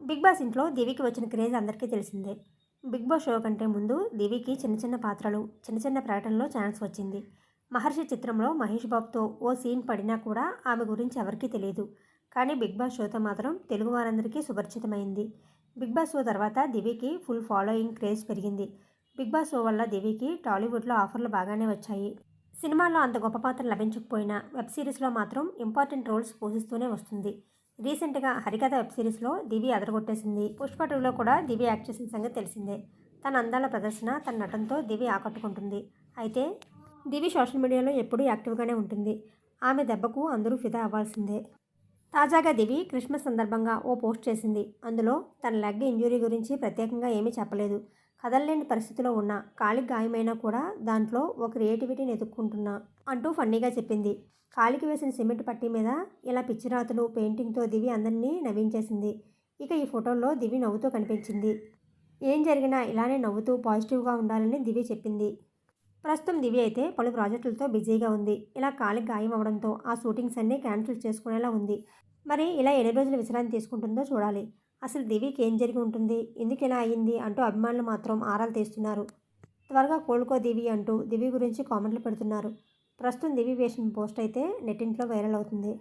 Big boss ఇంట్లో దివికి వచ్చిన craze అందరికీ తెలిసిందే. బిగ్ బాస్ షో కంటే ముందు దివికి చిన్న చిన్న పాత్రలు చిన్న చిన్న ప్రకటనలో ఛాన్స్ వచ్చింది. మహర్షి చిత్రంలో మహేష్ బాబుతో ఓ సీన్ పడినా కూడా ఆమె గురించి ఎవరికీ తెలియదు. కానీ బిగ్ బాస్ షోతో మాత్రం తెలుగు వారందరికీ సుపరిచితమైంది. బిగ్ బాస్ షో తర్వాత దివికి ఫుల్ ఫాలోయింగ్ క్రేజ్ పెరిగింది. బిగ్ బాస్ షో వల్ల దివికి టాలీవుడ్లో ఆఫర్లు బాగానే వచ్చాయి. సినిమాల్లో అంత గొప్ప పాత్ర లభించకపోయినా వెబ్ సిరీస్లో మాత్రం ఇంపార్టెంట్ రోల్స్ పోషిస్తూనే వస్తుంది. రీసెంట్గా హరికథ వెబ్ సిరీస్లో దివి అదరగొట్టేసింది. పుష్ప టూలో కూడా దివి యాక్ట్ చేసిన సంగతి తెలిసిందే. తన అందాల ప్రదర్శన తన నటనతో దివి ఆకట్టుకుంటుంది. అయితే దివి సోషల్ మీడియాలో ఎప్పుడూ యాక్టివ్గానే ఉంటుంది. ఆమె దెబ్బకు అందరూ ఫిదా అవ్వాల్సిందే. తాజాగా దివి క్రిస్మస్ సందర్భంగా ఓ పోస్ట్ చేసింది. అందులో తన లెగ్ ఇంజురీ గురించి ప్రత్యేకంగా ఏమీ చెప్పలేదు. కదలలేని పరిస్థితిలో ఉన్న కాలికి గాయమైనా కూడా దాంట్లో ఒక క్రియేటివిటీని ఎదుర్కొంటున్నా అంటూ ఫన్నీగా చెప్పింది. కాలికి వేసిన సిమెంట్ పట్టీ మీద ఇలా పిచ్చిరాతలు పెయింటింగ్తో దివి అందరినీ నవ్వించేసింది. ఇక ఈ ఫోటోల్లో దివి నవ్వుతూ కనిపించింది. ఏం జరిగినా ఇలానే నవ్వుతూ పాజిటివ్గా ఉండాలని దివి చెప్పింది. ప్రస్తుతం దివి అయితే పలు ప్రాజెక్టులతో బిజీగా ఉంది. ఇలా కాలికి గాయం అవడంతో ఆ షూటింగ్స్ అన్నీ క్యాన్సిల్ చేసుకునేలా ఉంది. మరి ఇలా ఎన్ని రోజులు విశ్రాంతి తీసుకుంటుందో చూడాలి. అసలు దివికి ఏం జరిగి ఉంటుంది? ఎందుకు ఇలా అయ్యింది? అంటూ అభిమానులు మాత్రం ఆరాలు తీస్తున్నారు. త్వరగా కోలుకో దివి అంటూ దివి గురించి కామెంట్లు పెడుతున్నారు. ప్రస్తుతం దివి వేసిన పోస్ట్ అయితే నెట్టింట్లో వైరల్ అవుతుంది.